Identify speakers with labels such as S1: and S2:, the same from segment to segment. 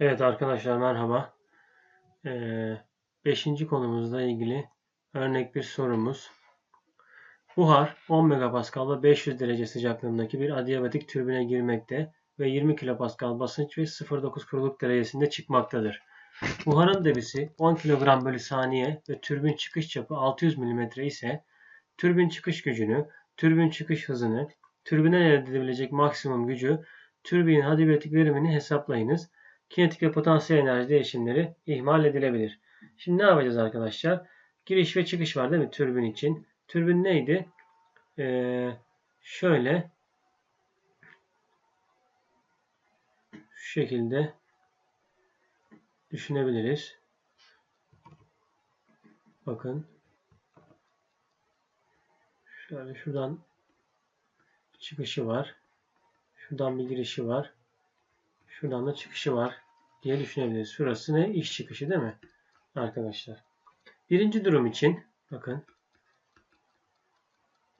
S1: Evet arkadaşlar merhaba. Ee, beşinci konumuzla ilgili örnek bir sorumuz. Buhar 10 megapascal ve 500 derece sıcaklığındaki bir adiabatik türbine girmekte ve 20 kilopascal basınç ve 0.9 kuruluk derecesinde çıkmaktadır. Buharın debisi 10 kilogram bölü saniye ve türbin çıkış çapı 600 mm ise türbin çıkış gücünü, türbin çıkış hızını, türbinden elde edilebilecek maksimum gücü, türbinin adiabatik verimini hesaplayınız kinetik ve potansiyel enerji değişimleri ihmal edilebilir. Şimdi ne yapacağız arkadaşlar? Giriş ve çıkış var değil mi türbin için? Türbin neydi? Ee, şöyle şu şekilde düşünebiliriz. Bakın. Şöyle şuradan çıkışı var. Şuradan bir girişi var. Şuradan da çıkışı var diye düşünebiliriz. Şurası ne? İş çıkışı değil mi? Arkadaşlar. Birinci durum için bakın.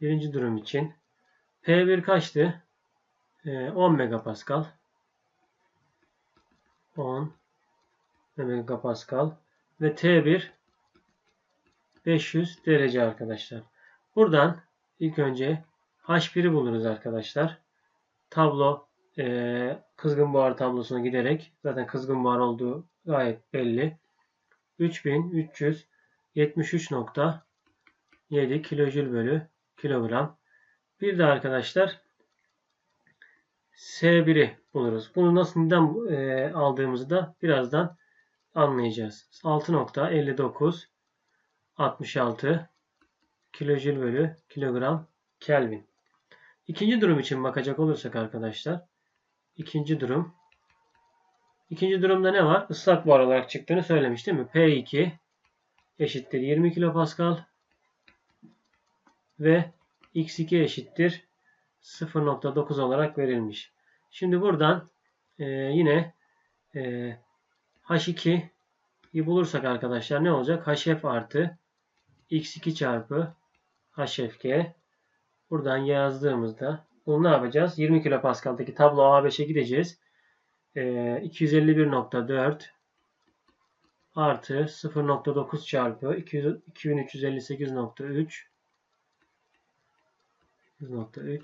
S1: Birinci durum için P1 kaçtı? Ee, 10 megapascal. 10 megapascal ve T1 500 derece arkadaşlar. Buradan ilk önce H1'i buluruz arkadaşlar. Tablo e, kızgın buhar tablosuna giderek zaten kızgın buhar olduğu gayet belli. 3373.7 kilojül bölü kilogram. Bir de arkadaşlar S1'i buluruz. Bunu nasıl neden e, aldığımızı da birazdan anlayacağız. 6.59 66 kilojül bölü kilogram Kelvin. İkinci durum için bakacak olursak arkadaşlar İkinci durum. İkinci durumda ne var? Islak buhar olarak çıktığını söylemiş değil mi? P2 eşittir 20 kilopascal ve X2 eşittir 0.9 olarak verilmiş. Şimdi buradan e, yine e, H2'yi bulursak arkadaşlar ne olacak? HF artı X2 çarpı HFG buradan yazdığımızda bunu ne yapacağız? 20 kilopaskal'daki tablo A5'e gideceğiz. E, 251.4 artı 0.9 çarpı 2358.3 3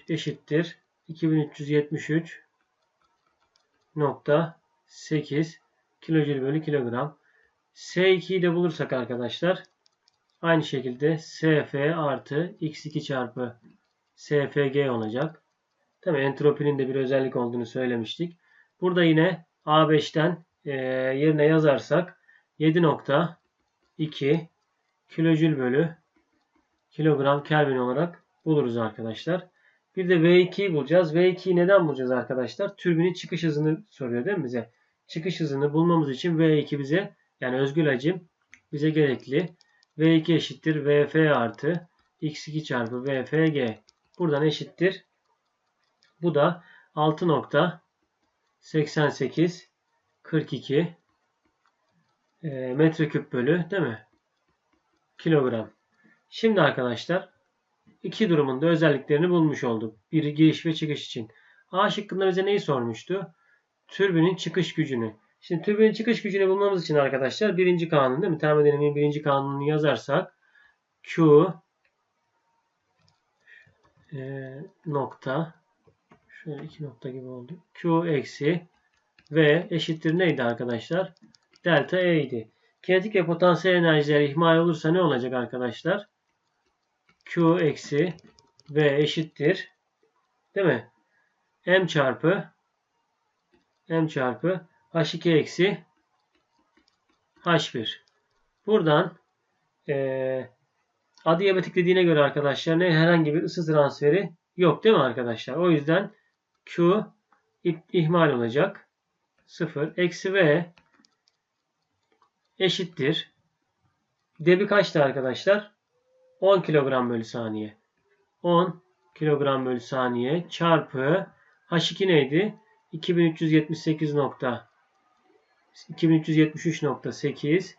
S1: eşittir 2373.8 kilojül bölü kilogram. S2'yi de bulursak arkadaşlar aynı şekilde SF artı X2 çarpı SFG olacak. Tabi entropinin de bir özellik olduğunu söylemiştik. Burada yine A5'ten e, yerine yazarsak 7.2 kilojül bölü kilogram Kelvin olarak buluruz arkadaşlar. Bir de V2'yi bulacağız. V2'yi neden bulacağız arkadaşlar? Türbinin çıkış hızını soruyor değil mi bize? Çıkış hızını bulmamız için V2 bize yani özgül hacim bize gerekli. V2 eşittir VF artı X2 çarpı VFG. Buradan eşittir bu da 6.88 42 e, metreküp bölü değil mi? Kilogram. Şimdi arkadaşlar iki durumun da özelliklerini bulmuş olduk. Bir giriş ve çıkış için. A şıkkında bize neyi sormuştu? Türbinin çıkış gücünü. Şimdi türbinin çıkış gücünü bulmamız için arkadaşlar birinci kanun değil mi? Termodinamiğin birinci kanununu yazarsak Q e, nokta Şöyle iki nokta gibi oldu. Q eksi V eşittir neydi arkadaşlar? Delta E idi. Kinetik ve potansiyel enerjiler ihmal olursa ne olacak arkadaşlar? Q eksi V eşittir. Değil mi? M çarpı M çarpı H2 eksi H1. Buradan e, adiyabatik dediğine göre arkadaşlar ne herhangi bir ısı transferi yok değil mi arkadaşlar? O yüzden Q ihmal olacak. 0 eksi V eşittir. Debi kaçtı arkadaşlar? 10 kilogram bölü saniye. 10 kilogram bölü saniye çarpı H2 neydi? 2378 nokta 2373.8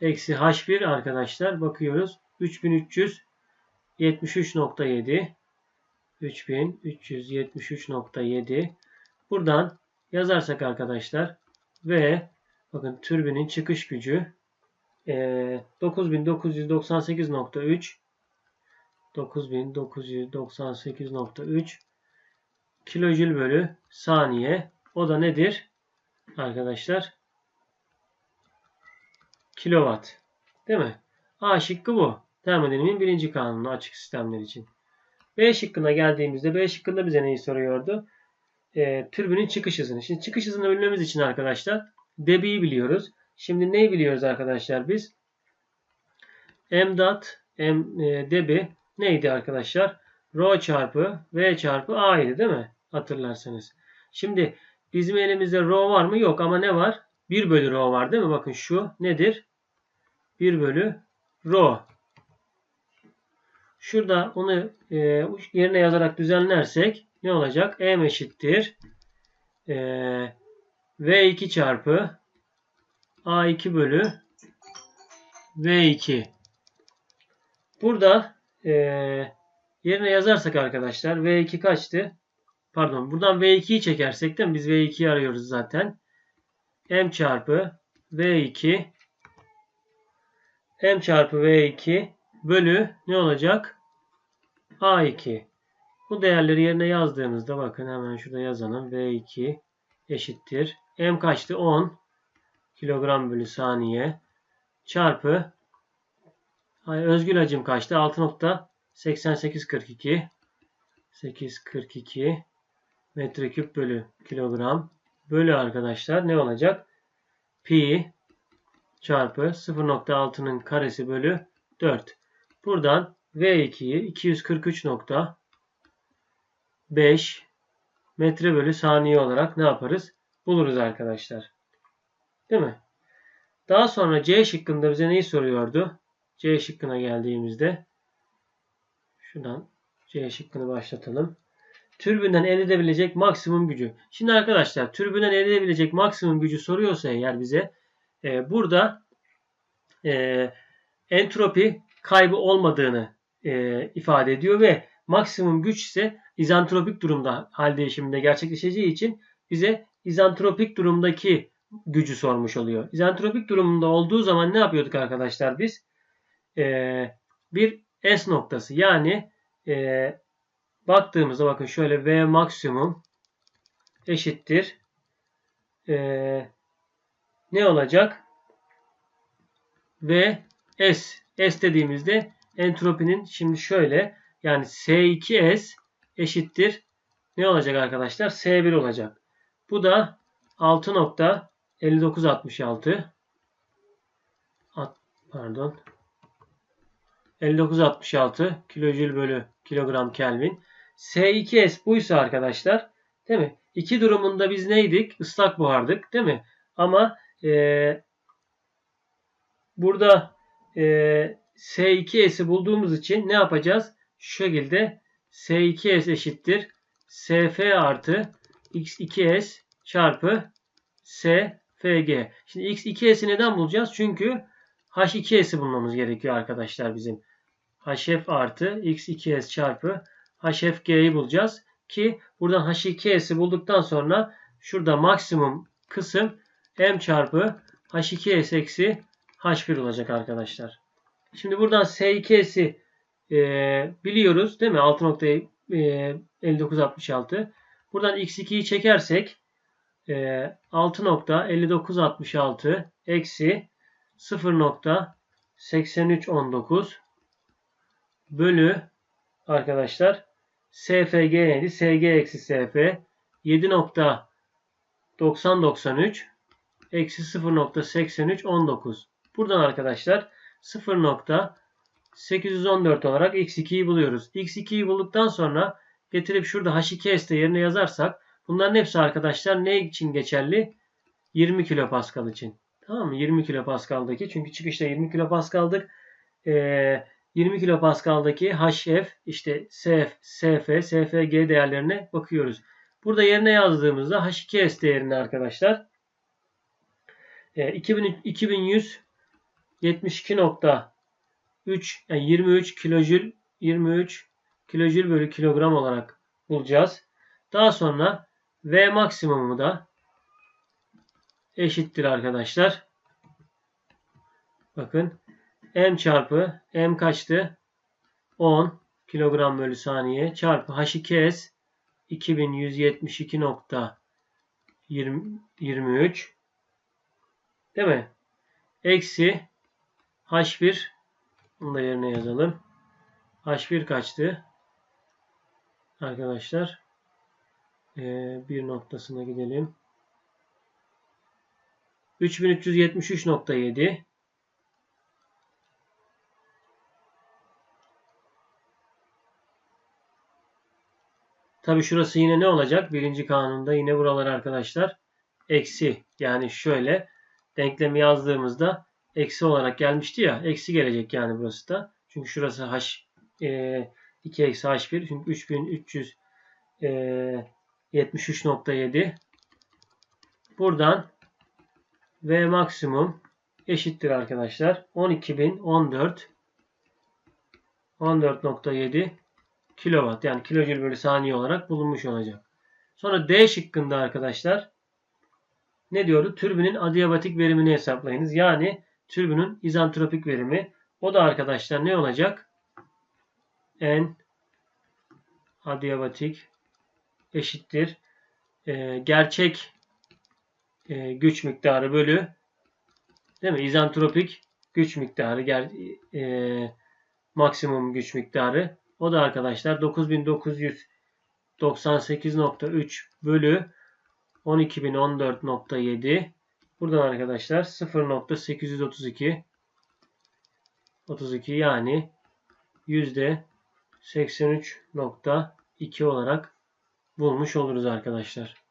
S1: eksi H1 arkadaşlar bakıyoruz. 3373.7 3373.7 buradan yazarsak arkadaşlar ve bakın türbinin çıkış gücü e, 9998.3 9998.3 kilojül bölü saniye. O da nedir? Arkadaşlar kilowatt. Değil mi? A şıkkı bu. Termodinamiğin birinci kanunu açık sistemler için. B şıkkına geldiğimizde B şıkkında bize neyi soruyordu? E, türbinin çıkış hızını. Şimdi çıkış hızını bilmemiz için arkadaşlar dB'yi biliyoruz. Şimdi neyi biliyoruz arkadaşlar biz? M dot M e, dB neydi arkadaşlar? Rho çarpı V çarpı A idi değil mi? Hatırlarsanız. Şimdi bizim elimizde rho var mı? Yok ama ne var? 1 bölü rho var değil mi? Bakın şu nedir? 1 bölü rho. Şurada onu e, yerine yazarak düzenlersek ne olacak? M eşittir. E, V2 çarpı A2 bölü V2. Burada e, yerine yazarsak arkadaşlar V2 kaçtı? Pardon buradan V2'yi çekersek de biz V2'yi arıyoruz zaten. M çarpı V2 M çarpı V2 bölü ne olacak? A2. Bu değerleri yerine yazdığımızda bakın hemen şurada yazalım. V2 eşittir. M kaçtı? 10 kilogram bölü saniye çarpı özgül hacim kaçtı? 6.8842 842 metreküp bölü kilogram bölü arkadaşlar ne olacak? Pi çarpı 0.6'nın karesi bölü 4. Buradan V2'yi 243.5 metre bölü saniye olarak ne yaparız? Buluruz arkadaşlar. Değil mi? Daha sonra C şıkkında bize neyi soruyordu? C şıkkına geldiğimizde şuradan C şıkkını başlatalım. Türbünden elde edebilecek maksimum gücü. Şimdi arkadaşlar türbünden elde edebilecek maksimum gücü soruyorsa eğer bize e, burada e, entropi kaybı olmadığını e, ifade ediyor ve maksimum güç ise izantropik durumda hal değişiminde gerçekleşeceği için bize izantropik durumdaki gücü sormuş oluyor. İzantropik durumunda olduğu zaman ne yapıyorduk arkadaşlar biz? Ee, bir S noktası yani e, baktığımızda bakın şöyle V maksimum eşittir. E, ne olacak? V S. S dediğimizde entropinin şimdi şöyle yani S2S eşittir. Ne olacak arkadaşlar? S1 olacak. Bu da 6.5966 pardon 5966 kilojül bölü kilogram Kelvin. S2S buysa arkadaşlar değil mi? İki durumunda biz neydik? Islak buhardık değil mi? Ama e, burada e, S2S'i bulduğumuz için ne yapacağız? Şu şekilde S2S eşittir. SF artı X2S çarpı SFG. Şimdi X2S'i neden bulacağız? Çünkü H2S'i bulmamız gerekiyor arkadaşlar bizim. HF artı X2S çarpı HFG'yi bulacağız. Ki buradan H2S'i bulduktan sonra şurada maksimum kısım M çarpı H2S eksi H1 olacak arkadaşlar. Şimdi buradan S2S'i e, biliyoruz değil mi? 6.5966. E, buradan X2'yi çekersek e, 6.5966 eksi 0.8319 bölü arkadaşlar SFG neydi? SG eksi SF 7.9093 eksi 0.8319 buradan arkadaşlar 0.814 olarak x2'yi buluyoruz. x2'yi bulduktan sonra getirip şurada h2s'te yerine yazarsak bunların hepsi arkadaşlar ne için geçerli? 20 kilopascal için. Tamam mı? 20 kilopascal'daki çünkü çıkışta 20 kilopascal'dık. Ee, 20 kilopascal'daki HF, işte SF, SF, SFG değerlerine bakıyoruz. Burada yerine yazdığımızda H2S değerini arkadaşlar e, 2000, 2100 72.3 yani 23 kilojül 23 kilojül bölü kilogram olarak bulacağız. Daha sonra V maksimumu da eşittir arkadaşlar. Bakın m çarpı m kaçtı? 10 kilogram bölü saniye çarpı h2s 2172.23 değil mi? Eksi h1 bunu da yerine yazalım. h1 kaçtı? Arkadaşlar ee, bir noktasına gidelim. 3373.7 Tabi şurası yine ne olacak? Birinci kanunda yine buralar arkadaşlar eksi. Yani şöyle denklemi yazdığımızda eksi olarak gelmişti ya. Eksi gelecek yani burası da. Çünkü şurası h e, 2 eksi h1. Çünkü 3373.7 e, buradan v maksimum eşittir arkadaşlar. 12.014 14.7 kilowatt yani kilojül bölü saniye olarak bulunmuş olacak. Sonra D şıkkında arkadaşlar ne diyordu? Türbinin adiabatik verimini hesaplayınız. Yani türbünün izantropik verimi. O da arkadaşlar ne olacak? N adiabatik eşittir. E, gerçek e, güç miktarı bölü değil mi? İzantropik güç miktarı ger, e, maksimum güç miktarı o da arkadaşlar 9998.3 bölü 12014.7 Buradan arkadaşlar 0.832 32 yani yüzde 83.2 olarak bulmuş oluruz arkadaşlar.